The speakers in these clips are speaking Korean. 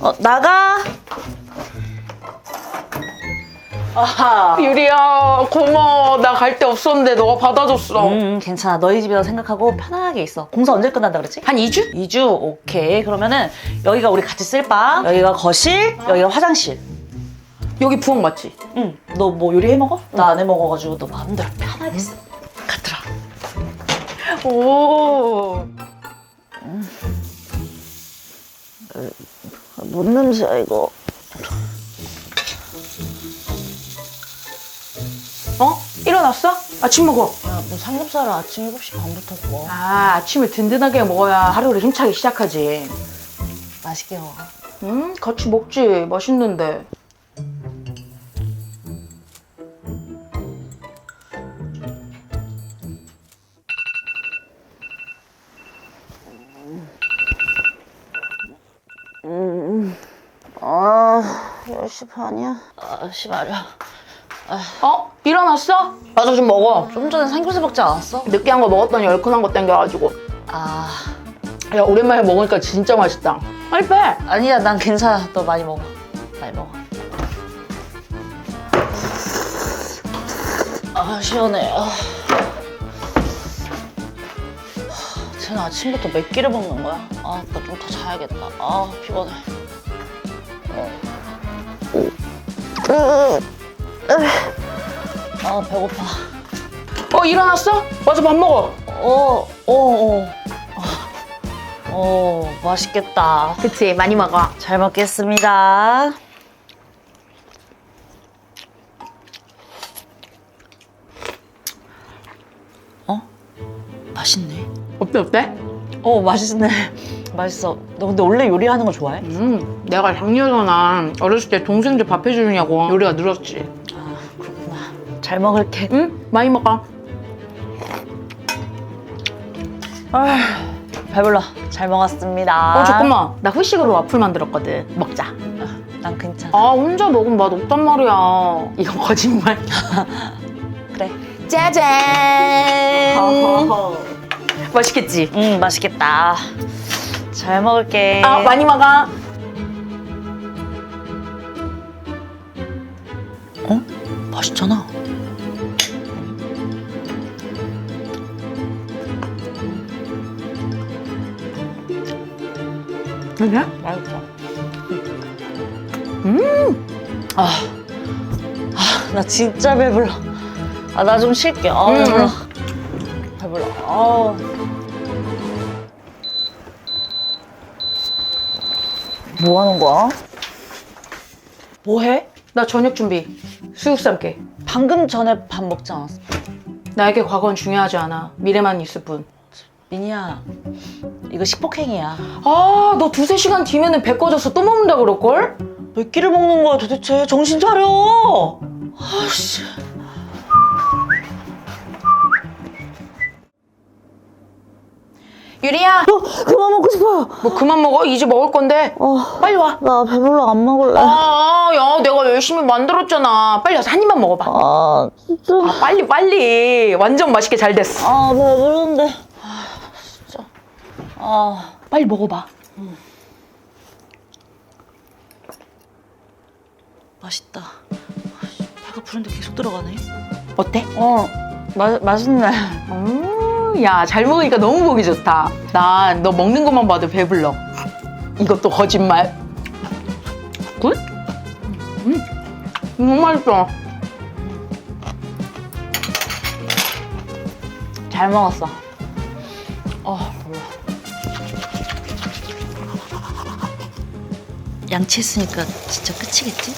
어, 나가. 아하. 유리야 고마워 나 갈 데 없었는데 너가 받아줬어 음, 괜찮아. 너희 집이라 생각하고 편하게 있어. 공사 언제 끝난다 그랬지? 한 2주? 2주? 오케이. 그러면은 여기가 우리 같이 쓸 방, 여기가 거실, 여기가 화장실. 여기 부엌 맞지? 응. 너 뭐 요리해 먹어? 나 안 해 먹어가지고 너 마음대로 편하게 써. 가더라. 오 뭔 냄새야 이거? 어? 일어났어? 아침 먹어 야, 뭐 삼겹살을 아침 7시 반부터 구워. 아 아침에 든든하게 먹어야 하루를 힘차게 시작하지 맛있게 먹어. 음 같이 먹지 맛있는데 10시 반이야? 아, 씨 말이야. 어? 일어났어? 맞아, 좀 먹어. 좀 전에 삼겹살 먹지 않았어? 느끼한 거 먹었더니 얼큰한 거 땡겨가지고 아, 야 오랜만에 먹으니까 진짜 맛있다 빨리 빼 아니야, 난 괜찮아. 너 많이 먹어. 많이 먹어. 아, 시원해. 아. 쟤는 아침부터 몇 끼를 먹는 거야? 아, 나 좀 더 자야겠다. 아, 피곤해. 아, 배고파. 어 일어났어? 와서 밥 먹어 어, 어, 어. 어, 맛있겠다. 그치 많이 먹어 잘 먹겠습니다. 어? 맛있네. 어때 어때? 어, 맛있네. 맛있어. 너 근데 원래 요리하는 거 좋아해? 음 내가 작년에 어렸을 때 동생들 밥 해주느냐고 요리가 늘었지 아, 그렇구나. 잘 먹을게. 응 많이 먹어 아, 배불러. 잘 먹었습니다. 어 잠깐만 나 후식으로 와플 만들었거든 먹자 난 괜찮아. 아 혼자 먹으면 맛 없단 말이야 이건 거짓말 그래. 짜잔 맛있겠지? 음, 맛있겠다. 잘 먹을게. 아 많이 먹어 어? 맛있잖아. 그래? 맛있어. 음 아, 아, 나 진짜 배불러. 아, 나 좀 쉴게. 아, 응, 배불러. 배불러. 아. 뭐 하는 거야? 뭐 해? 나 저녁 준비 수육 삶게 방금 전에 밥 먹지 않았어? 나에게 과거는 중요하지 않아 미래만 있을 뿐 미니야, 이거 식폭행위야. 아, 너 두세 시간 뒤면은 배 꺼져서 또 먹는다 그럴걸? 몇 끼를 먹는 거야 도대체? 정신 차려! 아씨. 유리야, 그만 먹 고 싶어. 뭐 그만 먹어? 이제 먹을 건데. 어, 빨리 와. 나 배불러 안 먹을래. 아, 야, 내가 열심히 만들었잖아. 빨리 와서 한 입만 먹어봐. 아, 진짜. 아, 빨리, 빨리. 완전 맛있게 잘 됐어. 아, 배부른데. 아, 진짜. 아, 빨리 먹어봐. 맛있다. 아씨, 배가 부른데 계속 들어가네. 어때? 어, 마, 맛있네. 음, 야, 잘 먹으니까 너무 보기 좋다. 난 너 먹는 것만 봐도 배불러. 이것도 거짓말. 굿? 음, 너무 맛있어. 잘 먹었어. 어, 몰라. 양치했으니까 진짜 끝이겠지?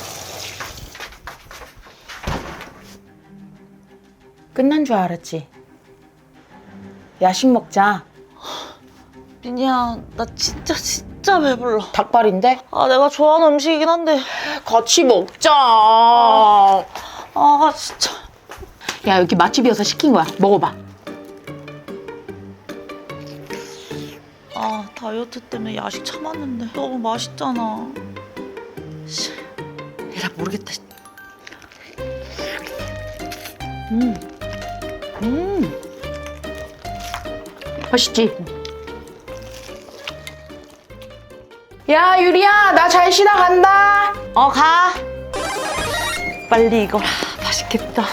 끝난 줄 알았지. 야식 먹자. 민이야, 나 진짜 진짜 배불러. 닭발인데? 아, 내가 좋아하는 음식이긴 한데. 같이 먹자. 아, 진짜. 야, 여기 맛집이어서 시킨 거야. 먹어봐. 아, 다이어트 때문에 야식 참았는데 너무 맛있잖아. 씨, 에라 모르겠다. 음, 음, 맛있지? 야 유리야 나 잘 쉬다 간다 어 가. 빨리 이거라 맛있겠다.